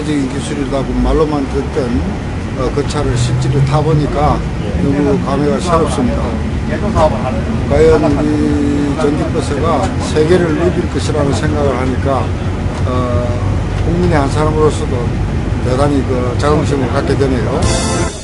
세계적인 기술이라고 말로만 듣던 어, 그 차를 실제로 타보니까 너무 감회가 새롭습니다. 과연 이 전기버스가 세계를 누빌 것이라는 생각을 하니까 어, 국민의 한 사람으로서도 대단히 그 자긍심을 갖게 되네요.